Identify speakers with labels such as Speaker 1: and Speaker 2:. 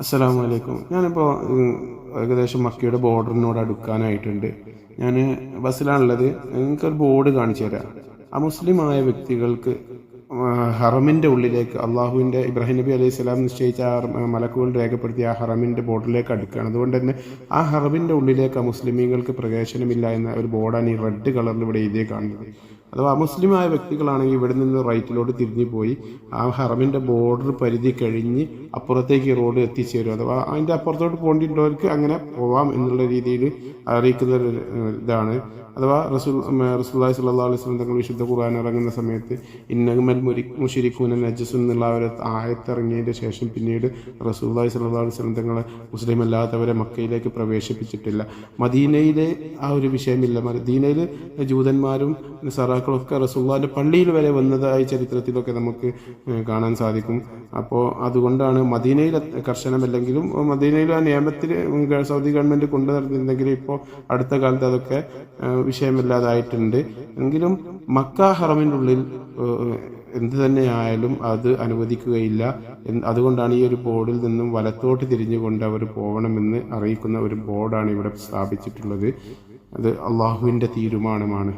Speaker 1: അസ്സലാമു അലൈക്കും ഞാനിപ്പോൾ ഏകദേശം മക്കയുടെ ബോർഡറിനോട് അടുക്കാനായിട്ടുണ്ട്. ഞാൻ ബസ്സിലാണുള്ളത്. നിങ്ങൾക്കൊരു ബോർഡ് കാണിച്ചു തരാം. ആ മുസ്ലിമായ വ്യക്തികൾക്ക് ഹറമിന്റെ ഉള്ളിലേക്ക് അള്ളാഹുവിന്റെ ഇബ്രാഹിം നബി അലൈഹി സ്വലാം നിശ്ചയിച്ച ആ മലക്കുകൾ രേഖപ്പെടുത്തി ആ ഹറമിന്റെ ബോർഡിലേക്ക് അടുക്കുകയാണ്. അതുകൊണ്ട് തന്നെ ആ ഹറമിന്റെ ഉള്ളിലേക്ക് ആ മുസ്ലിമീങ്ങൾക്ക് പ്രവേശനമില്ല എന്ന ഒരു ബോർഡാണ് ഈ റെഡ് കളറിൽ ഇവിടെ എഴുതിയ കാണുന്നത് അഥവാ മുസ്ലിമായ വ്യക്തികളാണെങ്കിൽ ഇവിടെ നിന്ന് റൈറ്റിലോട്ട് തിരിഞ്ഞു പോയി ആ ഹറമിന്റെ ബോർഡർ പരിധി കഴിഞ്ഞ് അപ്പുറത്തേക്ക് റോഡ് എത്തിച്ചേരും. അഥവാ അതിന്റെ അപ്പുറത്തോട്ട് പോകേണ്ടിയുള്ളവർക്ക് അങ്ങനെ പോവാം എന്നുള്ള രീതിയിൽ അറിയിക്കുന്ന ഇതാണ്. അഥവാ റസൂൽ റസൂല്ലാഹി സ്വല്ലാ അലൈഹി സ്വലം തങ്ങൾ വിശുദ്ധ ഖുർആൻ ഇറങ്ങുന്ന സമയത്ത് ഇന്നകുമൽ മുരി മുഷിരിക്കൂന നജസ് എന്നുള്ള ഒരു ആയത്തിറങ്ങിയതിന്റെ ശേഷം പിന്നീട് റസൂല്ലാഹി സ്വല്ലാ അലൈഹി സ്വലം തങ്ങളെ മുസ്ലിം അല്ലാത്തവരെ മക്കയിലേക്ക് പ്രവേശിപ്പിച്ചിട്ടില്ല. മദീനയിലെ ആ ഒരു വിഷയമില്ല. മദീനയിൽ ജൂതന്മാരും സറാക്കളും ഒക്കെ റസൂള്ളാന്റെ പള്ളിയിൽ വരെ വന്നതായി ചരിത്രത്തിലൊക്കെ നമുക്ക് കാണാൻ സാധിക്കും. അപ്പോൾ അതുകൊണ്ടാണ് മദീനയിൽ കർശനമല്ലെങ്കിലും മദീനയിൽ ആ നിയമത്തിൽ സൗദി ഗവൺമെന്റ് കൊണ്ടു നടന്നിരുന്നെങ്കിലും ഇപ്പോൾ അടുത്ത കാലത്ത് അതൊക്കെ വിഷയമില്ലാതായിട്ടുണ്ട്. എങ്കിലും മക്ക ഹറമിന്റെ ഉള്ളിൽ എന്ത് തന്നെയായാലും അത് അനുവദിക്കുകയില്ല. അതുകൊണ്ടാണ് ഈ ഒരു ബോർഡിൽ നിന്നും വലത്തോട്ട് തിരിഞ്ഞുകൊണ്ട് അവർ പോകണമെന്ന് അറിയിക്കുന്ന ഒരു ബോർഡാണ് ഇവിടെ സ്ഥാപിച്ചിട്ടുള്ളത്. അത് അള്ളാഹുവിന്റെ തീരുമാനമാണ്.